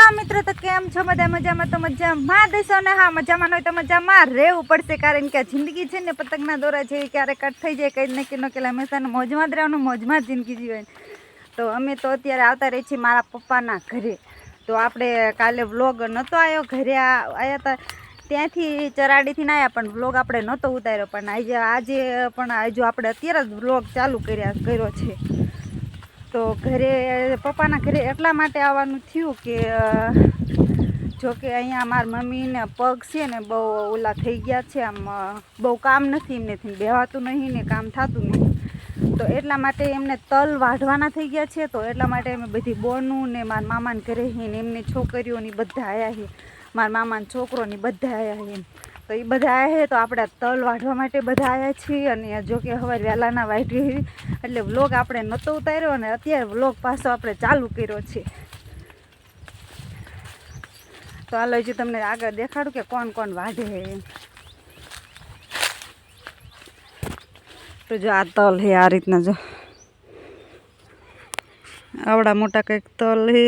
Hello મિત્રો, તો કેમ છો? બધા મજામાં તો મજામાં દેશો ને? હા, મજામાં હોય તો મજામાં રહેવું પડશે, કારણ કે જિંદગી છે ને, પતંગના દોરા છે ક્યારે કટ થઈ જાય, કંઈ નક્કી ન કે હંમેશા મોજમાં જ રહેવાનું, મોજમાં જિંદગી જીવવાની તો અમે તો અત્યારે આવતા રહી છીએ મારા પપ્પાના ઘરે. તો આપણે કાલે વ્લોગ નહોતો આવ્યો ઘરે આવ્યા હતા. ત્યાંથી ચરાડીથી ના આવ્યા પણ વ્લોગ આપણે નહોતો ઉતાર્યો. પણ આજે આજે પણ હજુ આપણે અત્યારે જ વ્લોગ ચાલુ કર્યા કર્યો છે. તો ઘરે, પપ્પાના ઘરે એટલા માટે આવવાનું થયું કે જોકે અહીંયા મારા મમ્મીને પગ છે ને બહુ ઓલા થઈ ગયા છે, આમ બહુ કામ નથી એમનેથી બેવાતું નહીં ને કામ થતું નહીં. તો એટલા માટે એમને તલ વાઢવાના થઈ ગયા છે, તો એટલા માટે અમે બધી બોનું ને મારા મામાને ઘરે ને એમની છોકરીઓની બધા આવ્યા છે મારા મામાના છોકરોની બધા આવ્યા છે તો એ બધા આવ્યા તો આપણે તલ વાઢવા માટે બધા આવ્યા છીએ અને જો કે હવે વહેલાના વાઢી એટલે વ્લોગ આપણે નહોતો ઉતાર્યો અને અત્યારે વ્લોગ પાછો આપણે ચાલુ કર્યો છે. તો હાલો હજુ તમને આગળ દેખાડું કે કોણ કોણ વાઢે એમ. તો જો આ તલ છે આ રીતના જો. આવડા મોટા કંઈક તલ છે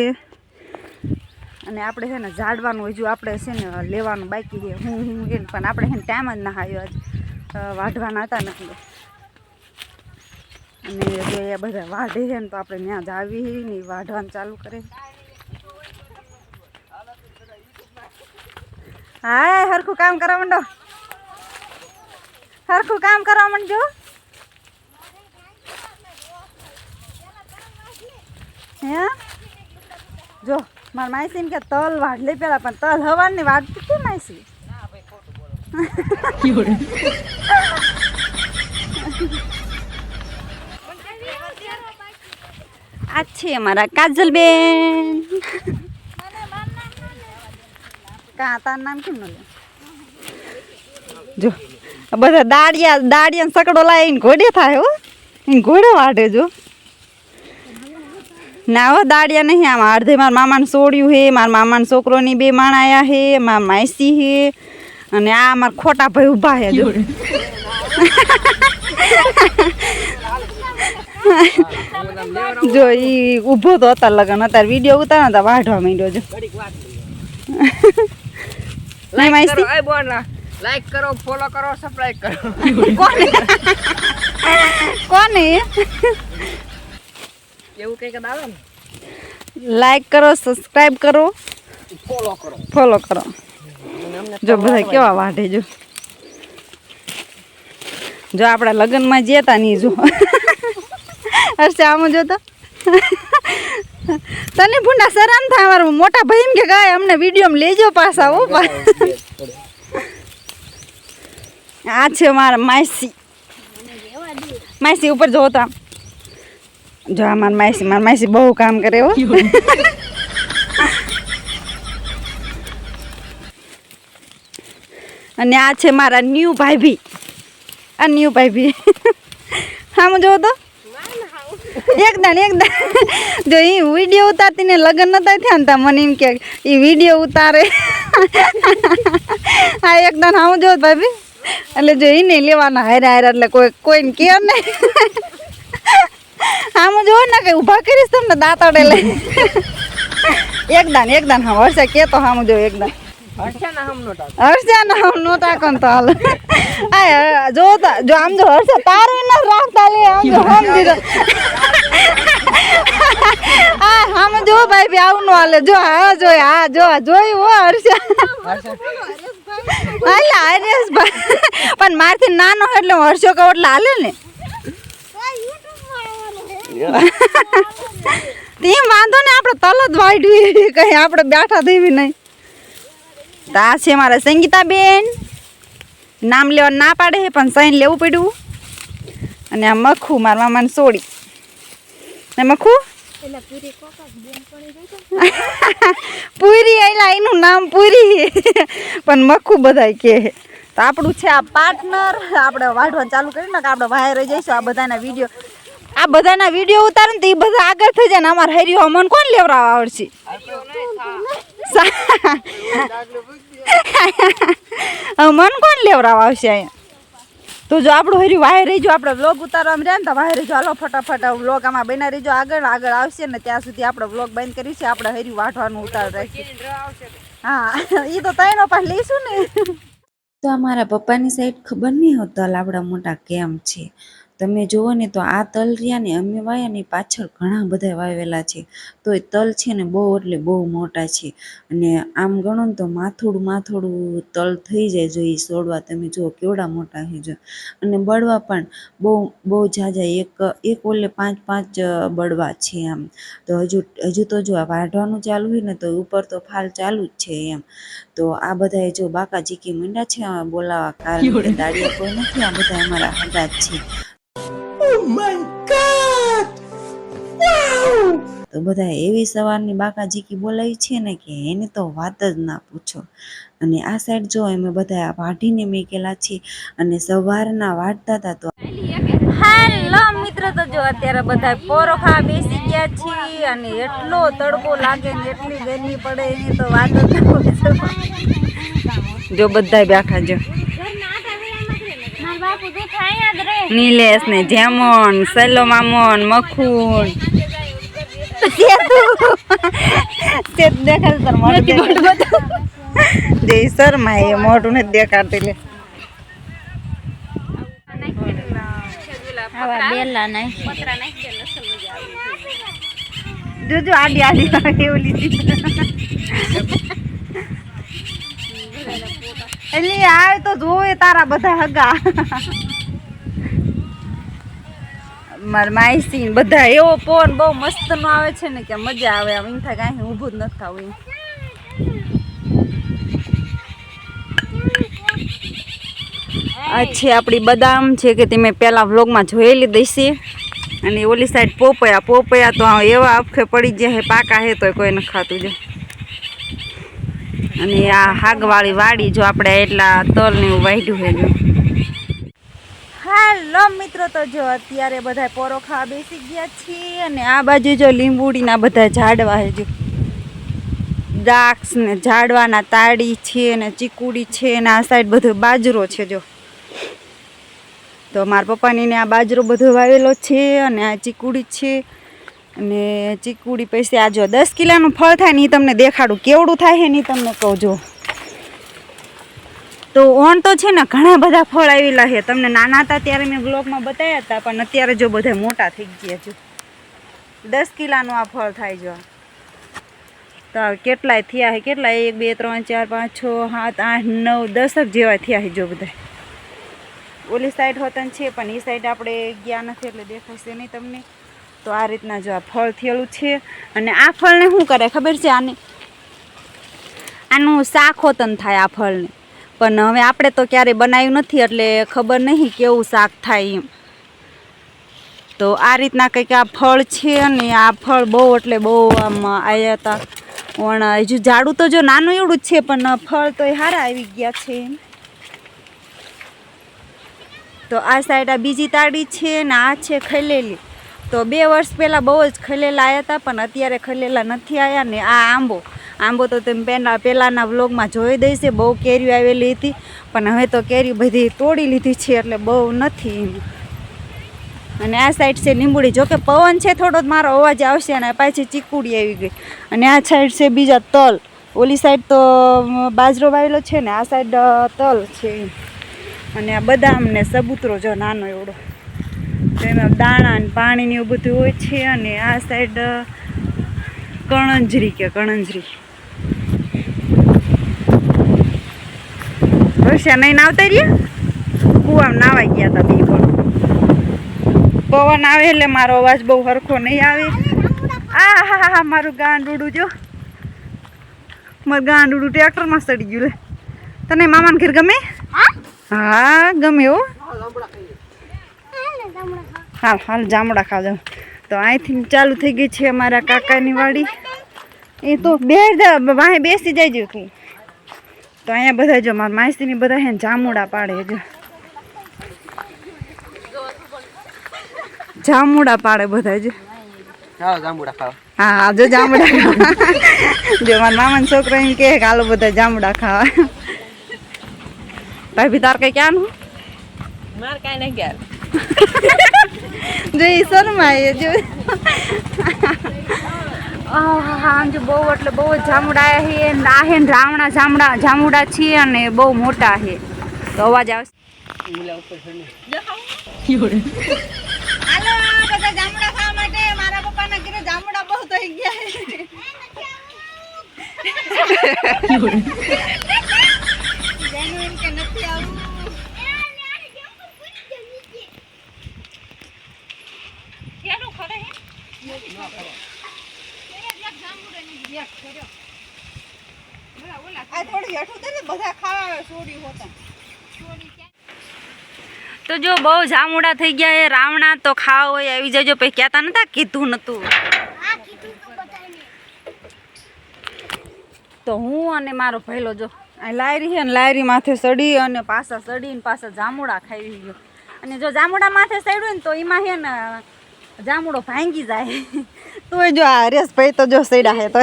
અને આપણે છે ને ઝાડવાનું હજુ આપણે છે ને લેવાનું બાકી છે, હું હું એને પણ આપણે છે ને ટાઈમ જ ના આવ્યો આજ. વાઢવાના હતા ને અને જો એ બધા વાઢે છે ને તો આપણે ત્યાં જ આવી ને વાઢવાનું ચાલુ કરે. હા હરખું કામ કરવા માંડો. હરખું કામ કરવા માંડજો. હે? જો. મારા એમ કે તલ વાઢલી પેલા, પણ તલ હવાની વાઢતી કેમ માહિતી આ છે અમારા કાજલબેન. કા, તારું નામ કેમ નું જો બધા દાડિયા દાડિયા સકડો લાવીને ઘોડે થાય હો. ઘોડે વાઢે જો. ના હો દાડિયા નહીં આમ. અડધે મારા મામાને સોડ્યું હે મારા મામાને છોકરોની બે માણ આયા હે મારા માસી હે અને આ મારા ખોટા ભાઈ ઊભા હે જો. જો ઈ ઊભો તો હતા લગન અત્યારે વીડિયો ઉતારો તો વાઢવા માંડ્યો જો. લાઈક કરો ફોલો કરો સબસ્ક્રાઇબ કરો. કોને? કોને? એવું કઈ કદ આવે ને? લાઈક કરો સબસ્ક્રાઈબ કરો. ફોલો કરો. ફોલો કરો. જો બધા કેવા વાઢે જો. જો આપણા લગ્નમાં જતા નહીં જો. હર્ષે આમ જો તો તને ભૂંડા સરામ થાય અમારું. મોટા ભાઈ એમ કે ગાય અમને વિડીયોમાં લેજો પાછા હો. પા આ છે મારા માસી. માસી ઉપર જો તો આમ. જો આ મારા માસી મારા માસી બહુ કામ કરે હો. અને આ છે મારા ન્યૂ ભાઈભી આ ન્યૂ ભાઈભી આમ જોવો તો. એકદમ એકદમ. જો એ વીડિયો ઉતારતી ને લગ્ન નતા થયા ને તા મને એમ કે એ વીડિયો ઉતારે. હા એકદમ આમ જો ભાભી. એટલે જો એને લેવાના હારા હારા એટલે કોઈ કોઈને કે ને આમ જો ને કે ઊભા કરીશ તમને દાંતડે લઈ એકદાન એકદાન હા વર્ષે કે તો આમ જો એકદમ હર્ષા ના ટાક. હર્ષા આમ નો ટાકન તો હાલ. આ જો જો આમ જો હર્ષા તારું ન રાખતા લે આમ જો હમ દીધો. હા આમ જો ભાઈ બી આવું નો હાલે. જો હા જોઈ હા જો જોઈ હો હર્ષા. હાલે હરેશ ભાઈ પણ મારથી નાનો એટલે હર્ષો કહું એટલે હાલે ને. તેમ વાંધો ને આપણે તલ જ વાઢવી કઈ આપણે બેઠા દેવી નહીં. તો છે મારા સંગીતાબેન. નામ લેવા ના પાડે પણ સાઈન લેવું પડ્યું. અને આ મખું, મારા મામાને સોડી ને મખું? પૂરી આયલા, એનું નામ પૂરી. પણ મખું બધાય કે તો આપણું છે આ પાર્ટનર આપણે વાઢવા ચાલુ કરીને આપણે બહાર રહી જઈશું, આ બધાના વીડિયો આ બધાના વીડિયો ઉતારે ને તો એ બધા આગળ થઈ જાય ને અમારે હરિયો અમન કોણ લેવડાવવા આવડશે? મન કોણ લેવડાવવા આવશે અહીંયા? તો જો આપણું હર્યું વાહે રહીજો આપણે વ્લોગ ઉતારવામાં રહ્યા ને તો વાહે રહીજો હાલો ફટાફટ વ્લોગ આમાં બના રહીજો આગળ આગળ આવશે ને ત્યાં સુધી આપણે વ્લોગ બંધ કરીશું આપણે હર્યું વાઢવાનું ઉતાર રાખીએ. હા એ તો તૈનો પાછ લઈશું ને. તો અમારા પપ્પાની સાઈડ ખબર નહીં હોતા લાવડા મોટા કેમ છે. તમે જુઓ ને તો આ તલ રહ્યા ને અમે વાયા ને પાછળ ઘણા બધા વાવેલા છે. તો એ તલ છે ને બહુ એટલે બહુ મોટા છે. અને આમ ગણો ને તો માથોડું માથોડું તલ થઈ જાય જો એ છોડવા તમે જુઓ કેવડા મોટા છે જો. અને બળવા પણ બહુ બહુ ઝાઝા એક એક ઓલે પાંચ પાંચ બળવા છે આમ. તો હજુ હજુ તો જો આ વાઢવાનું ચાલુ હોય ને તો ઉપર તો ફાલ ચાલુ જ છે એમ. તો આ બધા જો બાકા જીકી માંડ્યા છે બોલાવા કારણ કે દાડિયા કોઈ નથી આ બધા અમારા હગા જ છે. તો બધા એવી સવારની બાકાજીકી બોલાવી છે ને કે એની તો વાત જ ના પૂછો. અને આ સાઈડ જો અમે બધા વાઢીને મેકેલા છે અને સવારના વાઢતા હતા તો હેલો મિત્રો તો જો અત્યારે બધા પોરો ખાવા બેસી ગયા છીએ અને એટલો તડકો લાગે ને એટલી ગરમી પડે એની તો વાત જ ના પૂછો. જો બધા બેઠા જો. નીલેશ ને જેમન સલો મામોન મખુન. જય શર્મા એ મોઢું નથી દેખાડતી લે. જોજો આડી આડી ઓલી એટલે આવે તો જોવે તારા બધા હગા. માર માઈસી ને બધા એવો પવન બહુ મસ્ત નો આવે છે ને કે મજા આવે આમ. થાય કાંઈ ઊભું જ નથી થવું. આ છે આપણી બદામ છે કે તમે પહેલાં વ્લોગમાં જોયેલી દઈશી અને ઓલી સાઈડ પોપયા પોપયા તો એવા અફખે પડી જાય પાકા હે તો કોઈ ન ખાતું જો. અને આ હાગવાળી વાડી જો આપણે એટલા તલને એવું વાઢ્યું હોય જો. હાલો મિત્રો, તો જો અત્યારે બધા પોરો ખાવા બેસી ગયા છીએ અને આ બાજુ જો લીંબુડીના બધા ઝાડવા છે દ્રાક્ષ ને ઝાડવાના તાડી છે ને ચીકુડી છે ને આ સાઈડ બધો બાજરો છે, જો. તો મારા પપ્પાની ને આ બાજરો બધો વાવેલો છે અને આ ચીકુડી છે અને ચીકુડી પૈસે આ જો દસ કિલાનું ફળ થાય ને એ તમને દેખાડું. કેવડું થાય છે ને તમને કહું, જો. તો ઓણ તો છે ને ઘણા બધા ફળ આવેલા છે. તમને નાના હતા ત્યારે મેં બ્લોગમાં બતાવ્યા હતા, પણ અત્યારે જો બધા મોટા થઈ ગયા છે. દસ કિલાનું આ ફળ થાય જો. તો કેટલાય થયા છે? કેટલા એક, બે, ત્રણ, ચાર, પાંચ, છ, સાત, આઠ, નવ દસક જેવા થયા છે જો બધા. ઓલી સાઈડ હોતન છે, પણ એ સાઈડ આપણે ગયા નથી એટલે દેખાશે નહીં તમને. તો આ રીતના જો આ ફળ થયેલું છે. અને આ ફળને શું કરે ખબર છે? આને, આનું શાક હોતન થાય આ ફળને. પણ હવે આપણે તો ક્યારેય બનાવ્યું નથી એટલે ખબર નહીં કેવું શાક થાય એમ. તો આ રીતના કંઈક આ ફળ છે અને આ ફળ બહુ એટલે બહુ આમ આવ્યા હતા. પણ હજુ ઝાડું તો જો નાનું એવડું જ છે, પણ ફળ તો એ સારા આવી ગયા છે તો આ સાઈડ આ બીજી તાળી છે ને આ છે ખલેલી. તો બે વર્ષ પહેલાં બહુ જ ખલેલા આવ્યા હતા, પણ અત્યારે ખલેલા નથી આવ્યા ને આ આંબો. આંબો તો તમે પહેલાં પહેલાંના વ્લોગમાં જોઈ દઈશે બહુ કેરીઓ આવેલી હતી, પણ હવે તો કેરી બધી તોડી લીધી છે, એટલે બહુ નથી. અને આ સાઈડ છે લીંબુડી. જોકે પવન છે થોડો મારો અવાજ આવશે અને પાછી ચીકુડી આવી ગઈ. અને આ સાઈડ છે બીજા તલ. ઓલી સાઈડ તો બાજરો વાવેલો છે ને, આ સાઈડ તલ છે. અને આ બદામ ને સબૂતરો જો નાનો એવડો. તો એમાં દાણા ને પાણીને એવું બધું હોય છે, અને આ સાઈડ કણંજરી કે કણંજરી વર્ષા નહીં નાવતા રહ્યા? કુવામાં નાવા ગયા હતા બી પણ. પવન આવે એટલે મારો અવાજ બહુ હરખો નહીં આવે. આ હા હા હા મારું ગાંડુડું જો. મારું ગાંડુડું ટ્રેક્ટરમાં સડી ગયું લે. તને મામાને ઘેર ગમે? હા? ગમે હો. હાલ હાલ જામડા ખાજો જાઉં. તો અહીંથી ચાલુ થઈ ગઈ છે અમારા કાકાની વાડી. એ તો બે વાહે બેસી જાય તું તો અહીંયા બધા જો મારા માસીની બધા હે જામુડા પાડે જો. જામુડા પાડે બધા જ. હા જો જામુડા જો મારા મામાના છોકરો એમ કહે કે હાલો બધા જામુડા ખાવા. ભાભી તાર કઈ ક્યાંનું માર કાંઈ નહીં જો ઈ શરમાય જો. આહા, આમ જો બહુ એટલે બહુ જ જામુડા છે નાહે ને રાવણા જામડા જામુડા છે અને બહુ મોટા છે તો અવાજ આવશે. ઓલા ઉપર ચડીને. હાલો ખાવા માટે મારા પપ્પાના જામુડા બહુ થઈ ગયા નથી આવું તો જો બહુ જામુડા થઈ ગયા એ રાવણા, તો ખાવા હોય આવી જજો. પછી કહેતા નતા કીધું નતું. તો હું અને મારો ભૈલો જો, આ લાયરી છે ને લાયરી માથે સડી અને પાછા સડી ને પાછા જામુડા ખાઈ ગયો અને જો જામુડા માથે સડ્યું ને તો એમાં છે ને, જામુડો ભાંગી જાય. જો આ રેસ ભાઈ તો જો સૈડા હે તો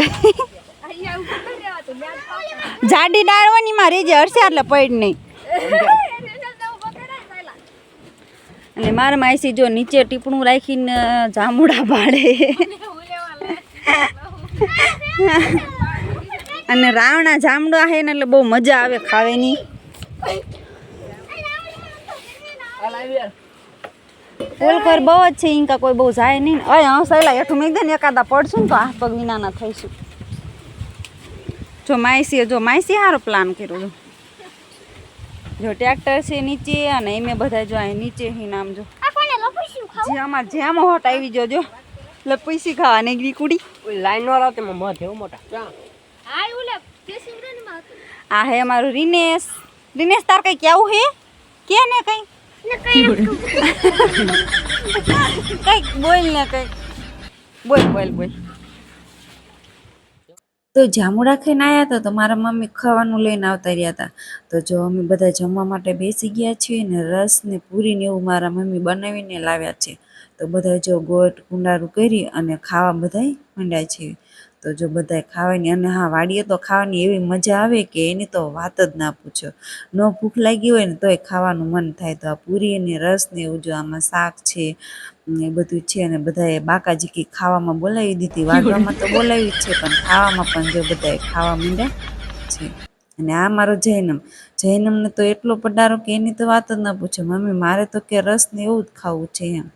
જાડી ડાળવાની માં રેજે હરશે એટલે પડ નહીં. અને મારા માસી જો નીચે ટીપણું રાખીને જામુડા પાડે. અને રાવણા જામડા હે ને એટલે બહુ મજા આવે ખાવાની. ઓલખર બહુ જ છે ઇન્કા કોઈ બહુ જાય નહીં અય હા સહેલા હેઠું મેં ને એકાદા પડશું ને તો હાથ પગ વિનાના થઈશું. જો માઈસીએ જો માયસી સારો પ્લાન કર્યો જો. જો ટ્રેક્ટર છે નીચે અને એમે બધા જો અહીં નીચે હી નામ જો. જે અમાર જેમ હોટ આવી જો જો. લપૈસી ખાવા નીકળી કુડી ઓલી લાઈન થયો મોટા. માં મધ એવું મોટા ક્યાં? આ હે અમારું રિનેશ. રિનેશ તાર કઈ કેવું હે? કે ને કઈ? કંઈક બોલ ને કંઈક. બોલ બોલ બોલ. તો જામુડા ખાઈને આવ્યા હતા તો મારા મમ્મી ખાવાનું લઈને આવતા રહ્યા હતા તો જો અમે બધા જમવા માટે બેસી ગયા છીએ ને રસ ને પૂરી ને એવું મારા મમ્મી બનાવીને લાવ્યા છે. તો બધા જો ગોટ કુંડારું કરી અને ખાવા બધાય માંડ્યા છે. તો જો બધાય ખાવાની, અને હા, વાડીએ તો ખાવાની એવી મજા આવે કે એની તો વાત જ ના પૂછો. ન ભૂખ લાગી હોય ને તોય ખાવાનું મન થાય. તો આ પૂરી અને રસ ને એવું જો આમાં શાક છે એ બધું છે, અને બધાએ બાકાજીકી ખાવામાં બોલાવી દીધી. વાડવામાં તો બોલાવી જ છે, પણ ખાવામાં પણ જો બધાએ ખાવા માંડ્યા છે. અને આ મારો જૈનમ. જૈનમને તો એટલો પડારો કે એની તો વાત જ ના પૂછો. મમ્મી, મારે તો કે રસ ને એવું જ ખાવું છે એમ.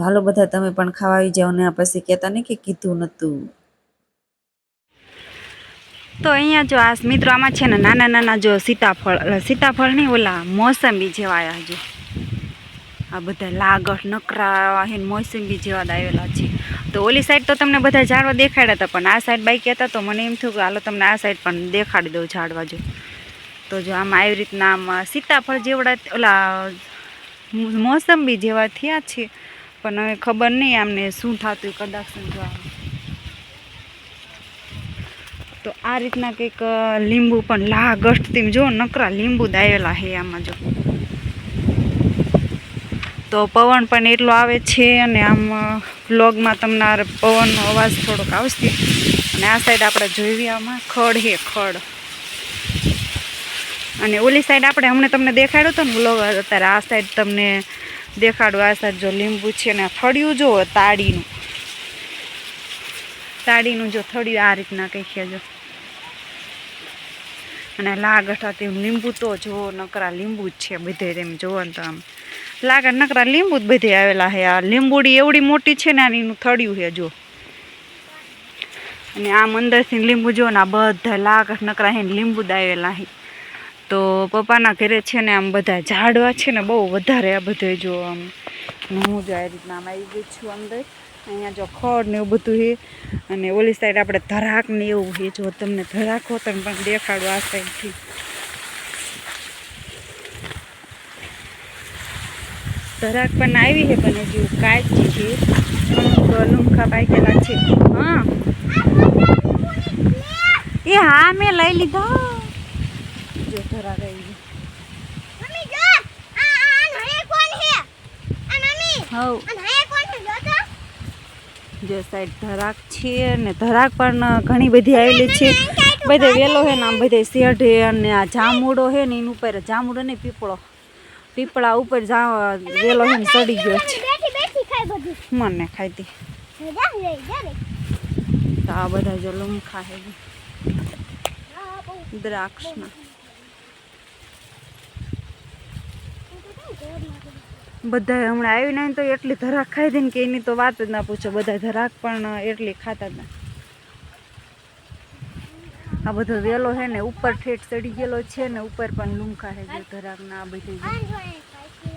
તો હાલો બધા તમે પણ ખાવા જાઓ ને આ પછી કહેતા નહીં કે કીધું નતું. તો અહીંયા જો આ મિત્રો આમાં છે ને નાના નાના જો સીતાફળ સીતાફળ નહીં, ઓલા મોસંબી જેવા આયા જો આ બધા લાગટ નકરા હે મોસંબી જેવા આવેલા છે. તો ઓલી સાઈડ તો તમને બધા ઝાડવા દેખાડ્યા હતા, પણ આ સાઈડ બાઈક કહેતા તો મને એમ થયું કે હાલો તમને આ સાઈડ પણ દેખાડી દઉં ઝાડવા જો. તો જો આમાં આવી રીતના આમાં સીતાફળ જેવડા, ઓલા મોસંબી જેવા થયા છે. પણ હવે ખબર નહીં આમને શું થતું કદાચ સમજવા તો આ રીતના કંઈક લીંબુ પણ લા ગસ્ટથી જો નકરા લીંબુ દાયેલા હે આમાં જો. તો પવન પણ એટલો આવે છે અને આમ વ્લોગમાં તમને પવનનો અવાજ થોડોક આવશે. અને આ સાઈડ આપણે જોઈએ આમાં ખડ હે ખડ. અને ઓલી સાઈડ આપણે હમણાં તમને દેખાડ્યો હતો ને વ્લોગ અત્યારે આ સાઈડ તમને દેખાડું, આ સાઈડ જો લીંબુ છે ને થળિયું જો, તાડીનું. તાડીનું જો થળિયું, આ રીતના કંઈ છે અને તેમ લીંબુ તો જો નકરા લીંબુ જ છે બધે તેમ જોવો ને તો આમ. લાગે નકરા લીંબુ જ બધે આવેલા છે. આ લીંબુડી એવડી મોટી છે ને, આની થળિયું છે જો. અને આમ અંદરથી લીંબુ જો ને, આ બધા લાગઠ નકરા હે લીંબુ જ આવેલા છે. તો પપ્પાના ઘરે છે ને આમ બધા ઝાડવા છે ને બહુ વધારે આ બધે જો આમ. હું જો આ રીતના આમ આવી ગઈ છું અંદર. અહીંયા જો ખડ ને એવું બધું છે. અને ઓલી સાઈડ આપણે ધરાક ને એવું છે. જો તમને ધરાક હોત પણ દેખાડો આ સાઈડથી ધરાક પણ આવી છે પણ હજુ કાચી છે. લુમખા પાકેલા છે. હા. એ હા મેં લઈ લીધા. જો! આવી ગઈ હવ. જે સાઈડ ધરાક છે ને ધરાક પણ ઘણી બધી આવેલી છે. બધે વેલો છે ને આમ બધે હે અને આ જામુડો છે ને એની ઉપર જામુડો ને પીપળો. પીપળા ઉપર જા વેલો હેન ચડી ગયો છે. બેઠી બેઠી ખાય બધું. મને જા જા લે તો આ બધા જો લુમખા હે દ્રાક્ષના. બધા હમણાં આવી ને તો એટલી ધરાક ખાઈ દે ને કે એની તો વાત જ ના પૂછો. બધા ધરાક પણ એટલી ખાતા હતા આ બધો વેલો છે ને, ઉપર ઠેઠ ચડી ગયેલો છે ને, ઉપર પણ લુમખા છે જો ધરાકના આ બધી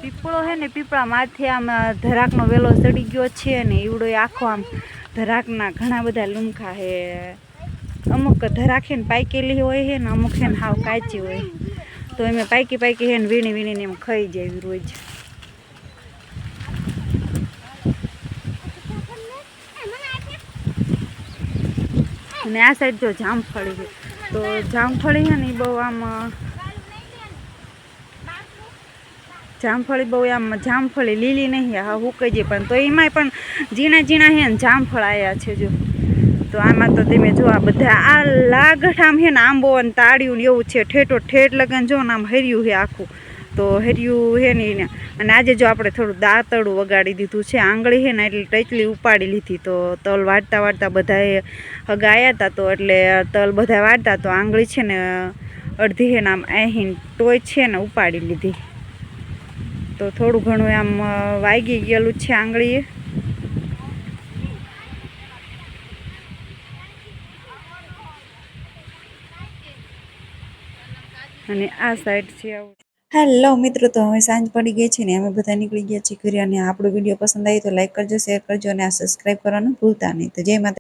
પીપળો છે ને, પીપળા માથે આમ ધરાકનો વેલો ચડી ગયો છે ને એવડો આખો આમ ધરાકના ઘણા બધા લુમખા છે અમુક ધરાક છે ને પાકેલી હોય છે ને, અમુક છે ને હાવ કાચી હોય. તો એમ પાકી પાકી છે ને, વીણી વીણીને એમ ખાઈ જાય રોજ. અને આ સાઈડ જો જામફળી છે. તો જામફળી છે ને એ બહુ આમ જામફળી બહુ આમ જામફળી લીલી નહીં હા, હુકાઈ જાય. પણ તો એમાંય પણ ઝીણા ઝીણા છે ને જામફળ આવ્યા છે જો. તો આમાં તો તમે જો આ બધા આ લાગઠ આમ છે ને આંબો અને તાળિયું ને એવું છે. ઠેઠો ઠેઠ લગન જો ને આમ હર્યું છે આખું. તો હેર્યું છે ને એને. અને આજે જો આપણે થોડું દાંતરડું વગાડી દીધું છે, આંગળી છે ને એટલે ટચલી ઉપાડી લીધી, તો તલ વાટતા વાટતા બધાએ હગાયા હતા તો એટલે તલ બધા વાટતા, તો આંગળી છે ને અડધી હે ને આમ અહીં ટોય છે ને ઉપાડી લીધી. તો થોડું ઘણું આમ વાગી ગયેલું છે આંગળીએ. અને આ સાઈડ છે આવું. હેલો મિત્રો, તો હવે સાંજ પડી ગઈ છે ને અમે બધા નીકળી ગયા છીએ ઘરે અને આપણો વીડિયો પસંદ આવી તો લાઈક કરજો શેર કરજો અને આ સબસ્ક્રાઈબ કરવાનું ભૂલતા નહીં. તો જય માતા